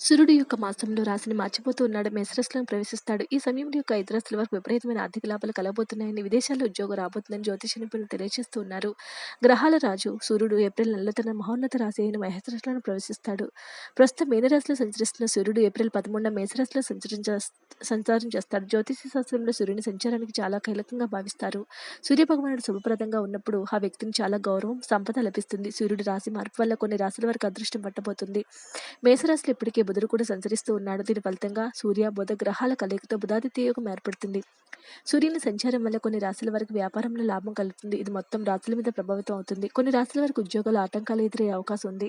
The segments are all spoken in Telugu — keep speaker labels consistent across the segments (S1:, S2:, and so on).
S1: సూర్యుడు యొక్క మాసంలో రాశిని మార్చిపోతూ ఉన్నాడు. మేసరస్లో ప్రవేశిస్తాడు. ఈ సమయంలో యొక్క ఐదు రాశుల వరకు విపరీతమైన ఆర్థిక లాభాలు కలబోతున్నాయని విదేశాల్లో ఉద్యోగం రాబోతుందని జ్యోతిష నిపుణులు తెలియజేస్తూ ఉన్నారు. గ్రహాల రాజు సూర్యుడు ఏప్రిల్ నెలలో తన మహోన్నత రాశి అయిన మేషరాశిలో ప్రవేశిస్తాడు. ప్రస్తుతం మీనరాశిలో సంచరిస్తున్న సూర్యుడు ఏప్రిల్ పదమూడున మేషరాశిలో సంచరించ సంచారం చేస్తాడు. జ్యోతిష శాస్త్రంలో సూర్యుని సంచారానికి చాలా కీలకంగా భావిస్తారు. సూర్య భగవానుడు శుభప్రదంగా ఉన్నప్పుడు ఆ వ్యక్తిని చాలా గౌరవం సంపద లభిస్తుంది. సూర్యుడు రాశి మార్పు వల్ల కొన్ని రాశుల వరకు అదృష్టం పట్టబోతుంది. మేషరాశిలో ఇప్పటికే బుధుడు కూడా సంచరిస్తూ ఉన్నాడు. దీని ఫలితంగా సూర్య బుధ గ్రహాల కలయికతో బుధాదిత్య యోగం ఏర్పడుతుంది. సూర్యుని సంచారం వల్ల కొన్ని రాశుల వరకు వ్యాపారంలో లాభం కలుగుతుంది. ఇది మొత్తం రాశుల మీద ప్రభావితం అవుతుంది. కొన్ని రాశుల వరకు ఉద్యోగాలు ఆటంకాలు ఎదురయ్యే అవకాశం ఉంది.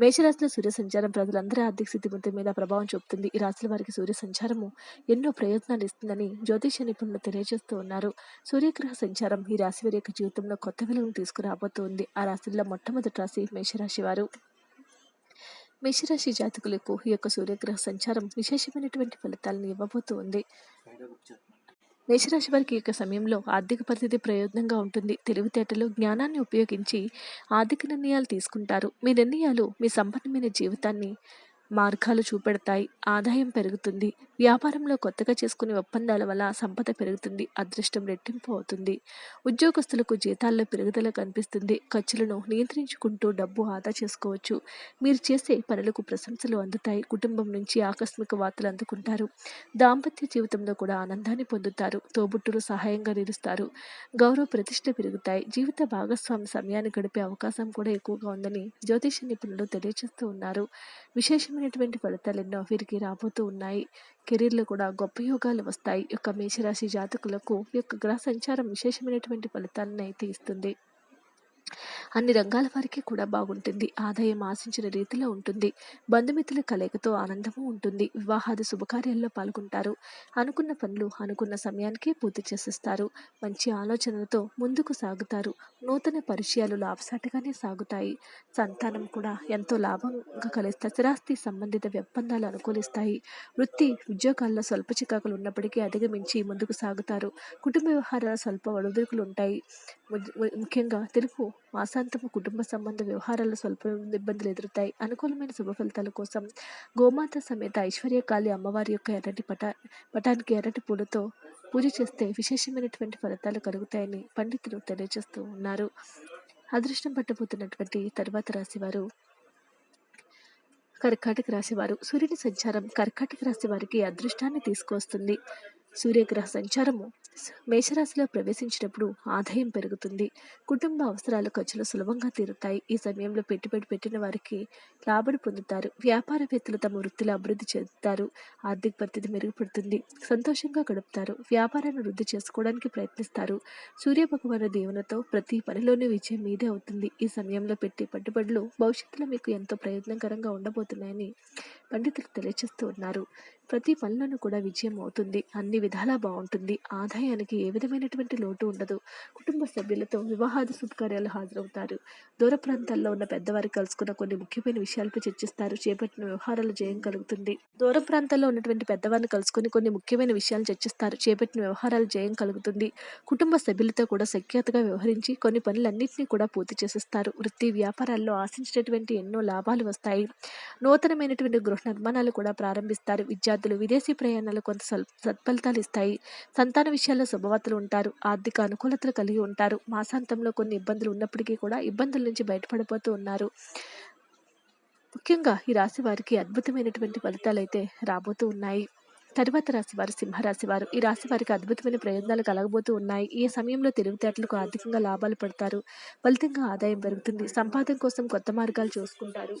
S1: మేషరాశిలో సూర్య సంచారం ప్రజలందరి ఆర్థిక స్థితిమంతి మీద ప్రభావం చూపుతుంది. ఈ రాశుల వారికి సూర్య సంచారము ఎన్నో ప్రయోజనాలు ఇస్తుందని జ్యోతిష నిపుణులు తెలియజేస్తూ ఉన్నారు. సూర్యగ్రహ సంచారం ఈ రాశి వారి యొక్క జీవితంలో కొత్త విలువను తీసుకురాబోతోంది. ఆ రాశుల్లో మొట్టమొదటి రాశి మేషరాశి వారు. మేషరాశి జాతకులకు ఈ యొక్క సూర్యగ్రహ సంచారం విశేషమైనటువంటి ఫలితాలను ఇవ్వబోతూ ఉంది. మేషరాశి వారికి యొక్క సమయంలో ఆర్థిక పరిస్థితి ప్రయోజనంగా ఉంటుంది. తెలివితేటలు జ్ఞానాన్ని ఉపయోగించి ఆర్థిక నిర్ణయాలు తీసుకుంటారు. మీ నిర్ణయాలు మీ సంపన్నమైన జీవితాన్ని మార్గాలు చూపెడతాయి. ఆదాయం పెరుగుతుంది. వ్యాపారంలో కొత్తగా చేసుకునే ఒప్పందాల వల్ల సంపద పెరుగుతుంది. అదృష్టం రెట్టింపు అవుతుంది. ఉద్యోగస్తులకు జీతాల్లో పెరుగుదల కనిపిస్తుంది. ఖర్చులను నియంత్రించుకుంటూ డబ్బు ఆదా చేసుకోవచ్చు. మీరు చేసే పనులకు ప్రశంసలు అందుతాయి. కుటుంబం నుంచి ఆకస్మిక వార్తలు అందుకుంటారు. దాంపత్య జీవితంలో కూడా ఆనందాన్ని పొందుతారు. తోబుట్టులు సహాయంగా నిలుస్తారు. గౌరవ ప్రతిష్ట పెరుగుతాయి. జీవిత భాగస్వామి సమయాన్ని గడిపే అవకాశం కూడా ఎక్కువగా ఉందని జ్యోతిష నిపుణులు తెలియజేస్తూ ఉన్నారు. విశేషం అద్భుతమైనటువంటి ఫలితాలు ఎన్నో వీరికి రాబోతూ ఉన్నాయి. కెరీర్లో కూడా గొప్ప యోగాలు వస్తాయి. యొక్క మేషరాశి జాతకులకు యొక్క గ్రహ సంచారం విశేషమైనటువంటి ఫలితాలను అయితే ఇస్తుంది. అన్ని రంగాల వారికి కూడా బాగుంటుంది. ఆదాయం ఆశించిన రీతిలో ఉంటుంది. బంధుమిత్రుల కలయికతో ఆనందము ఉంటుంది. వివాహాది శుభకార్యాల్లో పాల్గొంటారు. అనుకున్న పనులు అనుకున్న సమయానికే పూర్తి చేసేస్తారు. మంచి ఆలోచనలతో ముందుకు సాగుతారు. నూతన పరిచయాలు లాభసాటిగానే సాగుతాయి. సంతానం కూడా ఎంతో లాభంగా కలిస్తే స్థిరాస్తి సంబంధిత ఒప్పందాలు అనుకూలిస్తాయి. వృత్తి ఉద్యోగాల్లో స్వల్ప చికాకులు ఉన్నప్పటికీ అధిగమించి ముందుకు సాగుతారు. కుటుంబ వ్యవహారాల స్వల్ప ఒడిదుడుకులు ఉంటాయి. ముఖ్యంగా తెలుగు మాసాంతము కుటుంబ సంబంధ వ్యవహారాల్లో స్వల్ప ఇబ్బందులు ఎదురుతాయి. అనుకూలమైన శుభ ఫలితాల కోసం గోమాత సమేత ఐశ్వర్యకాళి అమ్మవారి యొక్క ఎర్రటి పట పటానికి ఎర్రటి పూలతో పూజ చేస్తే విశేషమైనటువంటి ఫలితాలు కలుగుతాయని పండితులు తెలియజేస్తూ ఉన్నారు. అదృష్టం పట్టబోతున్నటువంటి తర్వాత రాశివారు కర్కాటక రాశివారు. సూర్యుని సంచారం కర్కాటక రాశి వారికి అదృష్టాన్ని తీసుకువస్తుంది. సూర్యగ్రహ సంచారము. మేషరాశిలో ప్రవేశించినప్పుడు ఆదాయం పెరుగుతుంది. కుటుంబ అవసరాలు ఖర్చులు సులభంగా తీరుతాయి. ఈ సమయంలో పెట్టుబడి పెట్టిన వారికి రాబడి పొందుతారు. వ్యాపారవేత్తలు తమ వృత్తిలో అభివృద్ధి చెందుతారు. ఆర్థిక పరిస్థితి మెరుగుపడుతుంది. సంతోషంగా గడుపుతారు. వ్యాపారాన్ని వృద్ధి చేసుకోవడానికి ప్రయత్నిస్తారు. సూర్య భగవాను దీవెనతో ప్రతి పనిలోనూ విజయం మీదే అవుతుంది. ఈ సమయంలో పెట్టే పట్టుబడులు భవిష్యత్తులో మీకు ఎంతో ప్రయోజనకరంగా ఉండబోతున్నాయని పండితులు తెలియజేస్తూ ఉన్నారు. ప్రతి పనులను కూడా విజయం అవుతుంది. అన్ని విధాలా బాగుంటుంది. ఆదాయానికి ఏ విధమైనటువంటి లోటు ఉండదు. కుటుంబ సభ్యులతో వివాహాది శుభకార్యాలు హాజరవుతారు. దూర ప్రాంతాల్లో ఉన్న పెద్దవారు కలుసుకున్న కొన్ని ముఖ్యమైన విషయాలపై చర్చిస్తారు. చేపట్టిన వ్యవహారాలు జయం కలుగుతుంది. దూర ప్రాంతాల్లో ఉన్నటువంటి పెద్దవారిని కలుసుకుని కొన్ని ముఖ్యమైన విషయాలు చర్చిస్తారు. చేపట్టిన వ్యవహారాలు జయం కలుగుతుంది. కుటుంబ సభ్యులతో కూడా సఖ్యాతగా వ్యవహరించి కొన్ని పనులన్నింటినీ కూడా పూర్తి చేసేస్తారు. వృత్తి వ్యాపారాల్లో ఆశించినటువంటి ఎన్నో లాభాలు వస్తాయి. నూతనమైనటువంటి గృహ నిర్మాణాలు కూడా ప్రారంభిస్తారు. విద్యార్థులు విదేశీ ప్రయాణాలు కొంత సత్ఫలితాలు ఇస్తాయి. సంతాన విషయాల్లో శుభవార్తలు ఉంటారు. ఆర్థిక అనుకూలతలు కలిగి ఉంటారు. మాసాంతంలో కొన్ని ఇబ్బందులు ఉన్నప్పటికీ కూడా ఇబ్బందుల నుంచి బయటపడిపోతూ ఉన్నారు. ముఖ్యంగా ఈ రాశి వారికి అద్భుతమైనటువంటి ఫలితాలు అయితే రాబోతూ ఉన్నాయి. తరువాత రాశి వారు సింహరాశి వారు. ఈ రాశి వారికి అద్భుతమైన ప్రయోజనాలు కలగబోతూ ఉన్నాయి. ఈ సమయంలో తెలివితేటలకు ఆర్థికంగా లాభాలు పడతారు. ఫలితంగా ఆదాయం పెరుగుతుంది. సంపాదన కోసం కొత్త మార్గాలు చూసుకుంటారు.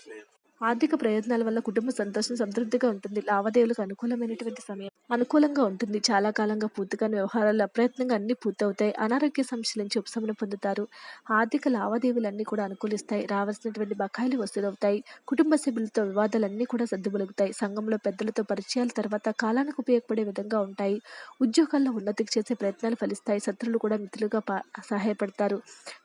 S1: ఆర్థిక ప్రయోజనాల వల్ల కుటుంబ సంతోషం సంతృప్తిగా ఉంటుంది. లావాదేవీలకు అనుకూలమైనటువంటి సమయం అనుకూలంగా ఉంటుంది. చాలా కాలంగా పూర్తిగా వ్యవహారాలు అప్రయత్నంగా అన్ని పూర్తవుతాయి. అనారోగ్య సమస్యల నుంచి ఉపశమనం పొందుతారు. ఆర్థిక లావాదేవీలన్నీ కూడా అనుకూలిస్తాయి. రావాల్సినటువంటి బకాయిలు వసూలవుతాయి. కుటుంబ సభ్యులతో వివాదాలన్నీ కూడా సర్దుబలుగుతాయి సంఘంలో పెద్దలతో పరిచయాల తర్వాత కాలానికి ఉపయోగపడే విధంగా ఉంటాయి. ఉద్యోగాల్లో ఉన్నతికి చేసే ప్రయత్నాలు ఫలిస్తాయి. శత్రులు కూడా మిత్రులుగా సహాయపడతారు.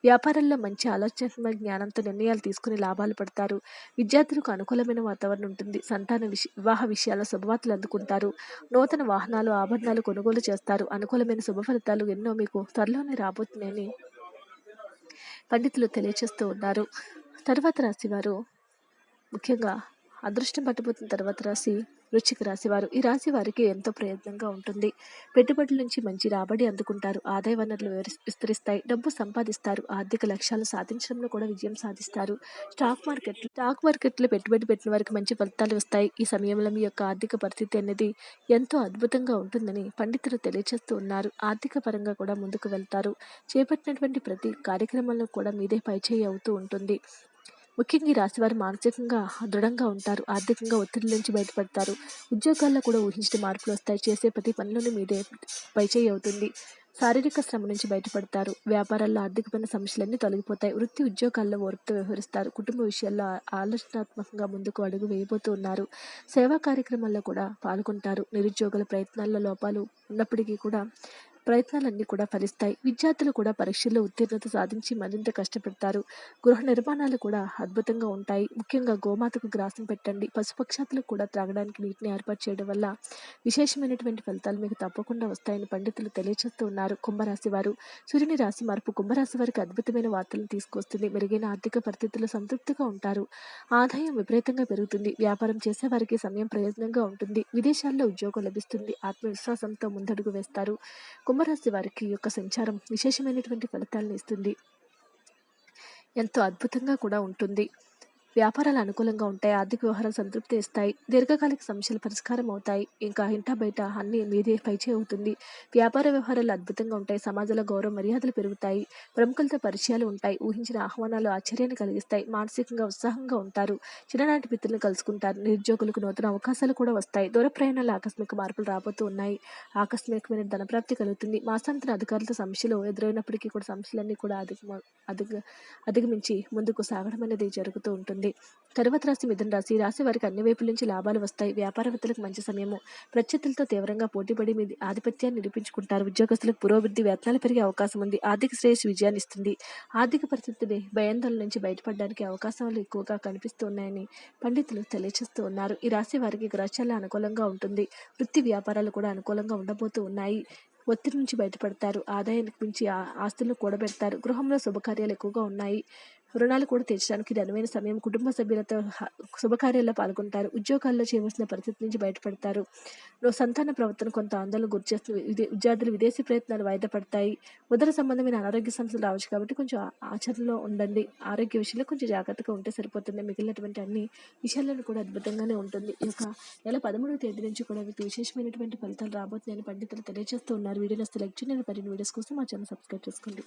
S1: వ్యాపారంలో మంచి ఆలోచన జ్ఞానంతో నిర్ణయాలు తీసుకుని లాభాలు పడతారు. విద్యార్థులు మీకు అనుకూలమైన వాతావరణం ఉంటుంది. సంతాన విష వివాహ విషయాల శుభవార్తలు అందుకుంటారు. నూతన వాహనాలు ఆభరణాలు కొనుగోలు చేస్తారు. అనుకూలమైన శుభ ఫలితాలు ఎన్నో మీకు త్వరలోనే రాబోతున్నాయని పండితులు తెలియచేస్తూ ఉన్నారు. తర్వాత రాశివారు ముఖ్యంగా అదృష్టం పట్టబోతున్న తర్వాత రాశి వృశ్చిక రాశి వారు. ఈ రాశి వారికి ఎంతో ప్రయత్నంగా ఉంటుంది. పెట్టుబడుల నుంచి మంచి రాబడి అందుకుంటారు. ఆదాయ వనరులు విస్తరిస్తాయి. డబ్బు సంపాదిస్తారు. ఆర్థిక లక్ష్యాలు సాధించడంలో కూడా విజయం సాధిస్తారు. స్టాక్ మార్కెట్ స్టాక్ మార్కెట్లో పెట్టుబడి పెట్టిన వారికి మంచి ఫలితాలు వస్తాయి. ఈ సమయంలో మీ యొక్క ఆర్థిక పరిస్థితి అనేది ఎంతో అద్భుతంగా ఉంటుందని పండితులు తెలియజేస్తూ ఉన్నారు. ఆర్థిక పరంగా కూడా ముందుకు వెళ్తారు. చేపట్టినటువంటి ప్రతి కార్యక్రమంలో కూడా మీదే పైచేయి అవుతూ ఉంటుంది. ముఖ్యంగా ఈ వారు మానసికంగా దృఢంగా ఉంటారు ఆర్థికంగా ఒత్తిడి నుంచి బయటపడతారు. ఉద్యోగాల్లో కూడా ఊహించిన మార్పులు వస్తాయి. చేసే ప్రతి పనిలోనూ మీదే పైచేయి అవుతుంది. శారీరక శ్రమ నుంచి బయటపడతారు. వ్యాపారాల్లో ఆర్థికమైన సమస్యలన్నీ తొలగిపోతాయి. వృత్తి ఉద్యోగాల్లో ఓర్పుతో వ్యవహరిస్తారు. కుటుంబ విషయాల్లో ఆలోచనాత్మకంగా ముందుకు అడుగు వేయబోతూ ఉన్నారు. సేవా కార్యక్రమాల్లో కూడా పాల్గొంటారు. నిరుద్యోగుల ప్రయత్నాల్లో లోపాలు ఉన్నప్పటికీ కూడా ప్రయత్నాలన్నీ కూడా ఫలిస్తాయి. విద్యార్థులు కూడా పరీక్షల్లో ఉత్తీర్ణత సాధించి మరింత కష్టపడతారు. గృహ నిర్మాణాలు కూడా అద్భుతంగా ఉంటాయి. ముఖ్యంగా గోమాతకు గ్రాసం పెట్టండి. పశుపక్షాతులకు కూడా త్రాగడానికి నీటిని ఏర్పాటు చేయడం వల్ల విశేషమైనటువంటి ఫలితాలు మీకు తప్పకుండా వస్తాయని పండితులు తెలియజేస్తూ ఉన్నారు. కుంభరాశి వారు. సూర్యుని రాశి మార్పు కుంభరాశి వారికి అద్భుతమైన వార్తలను తీసుకొస్తుంది. మెరుగైన ఆర్థిక పరిస్థితుల్లో సంతృప్తిగా ఉంటారు. ఆదాయం విపరీతంగా పెరుగుతుంది. వ్యాపారం చేసే వారికి సమయం ప్రయోజనంగా ఉంటుంది. విదేశాల్లో ఉద్యోగం లభిస్తుంది. ఆత్మవిశ్వాసంతో ముందడుగు వేస్తారు. కుంభరాశి వారికి యొక్క సంచారం విశేషమైనటువంటి ఫలితాలను ఇస్తుంది. ఎంతో అద్భుతంగా కూడా ఉంటుంది. వ్యాపారాలు అనుకూలంగా ఉంటాయి ఆర్థిక వ్యవహారాలు సంతృప్తి ఇస్తాయి దీర్ఘకాలిక సమస్యలు పరిష్కారం అవుతాయి. ఇంకా ఇంట బయట అన్ని మీదే పైచే అవుతుంది వ్యాపార వ్యవహారాలు అద్భుతంగా ఉంటాయి సమాజంలో గౌరవ మర్యాదలు పెరుగుతాయి ప్రముఖులతో పరిచయాలు ఉంటాయి ఊహించిన ఆహ్వానాలు ఆశ్చర్యాన్ని కలిగిస్తాయి మానసికంగా ఉత్సాహంగా ఉంటారు చిన్ననాటి మిత్రులను కలుసుకుంటారు నిరుద్యోగులకు నూతన అవకాశాలు కూడా వస్తాయి దూర ప్రయాణాలు ఆకస్మిక మార్పులు రాబోతూ ఉన్నాయి. ఆకస్మికమైన ధనప్రాప్తి కలుగుతుంది. మాసాంతర అధికారులతో సమస్యలు ఎదురైనప్పటికీ కూడా సమస్యలన్నీ కూడా అధిగమ అధిగ అధిగమించి ముందుకు సాగడం అనేది జరుగుతూ ఉంటుంది. తర్వాత రాశి మిథున రాశి రాశి వారికి అన్ని వైపుల నుంచి లాభాలు వస్తాయి. వ్యాపారవేత్తలకు మంచి సమయము. ప్రత్యర్థులతో తీవ్రంగా పోటీపడి మీ ఆధిపత్యాన్ని నిరూపించుకుంటారు. ఉద్యోగస్తులకు పురోభివృద్ధి వేతనాలు పెరిగే అవకాశం ఉంది. ఆర్థిక శ్రేయస్సు విజయాన్ని ఇస్తుంది. ఆర్థిక పరిస్థితిని భయాందోళన నుంచి బయటపడడానికి అవకాశాలు ఎక్కువగా కనిపిస్తూ ఉన్నాయని పండితులు తెలియజేస్తూ ఉన్నారు. ఈ రాశి వారికి గ్రహచాల అనుకూలంగా ఉంటుంది. వృత్తి వ్యాపారాలు కూడా అనుకూలంగా ఉండబోతూ ఉన్నాయి. ఒత్తిడి నుంచి బయటపడతారు. ఆదాయానికి మించి ఆస్తులను కూడబెడతారు. గృహంలో శుభకార్యాలు ఎక్కువగా ఉన్నాయి. రుణాలు కూడా తీర్చడానికి ఇది అనువైన సమయం. కుటుంబ సభ్యులతో హ- శుభకార్యాల్లో పాల్గొంటారు. ఉద్యోగాల్లో చేయవలసిన పరిస్థితి నుంచి బయటపడతారు. సంతాన ప్రవర్తన కొంత ఆందోళన గురిచేస్తుంది విద్యార్థులు విదేశీ ప్రయత్నాలు వాయిదా పడతాయి ఉదర సంబంధమైన అనారోగ్య సమస్యలు రావచ్చు కాబట్టి కొంచెం ఆచరణలో ఉండండి. ఆరోగ్య విషయంలో కొంచెం జాగ్రత్తగా ఉంటే సరిపోతుంది. మిగిలినటువంటి అన్ని విషయాలను కూడా అద్భుతంగానే ఉంటుంది. ఈ యొక్క నెల పదమూడవ తేదీ నుంచి కూడా మీకు విశేషమైనటువంటి ఫలితాలు రాబోతున్నాయని పండితులు తెలియజేస్తూ ఉన్నారు. వీడియోలో సెలెక్ట్ చేయండి. మరిన్ని వీడియోస్ కోసం మా ఛానల్ సబ్స్క్రైబ్ చేసుకోండి.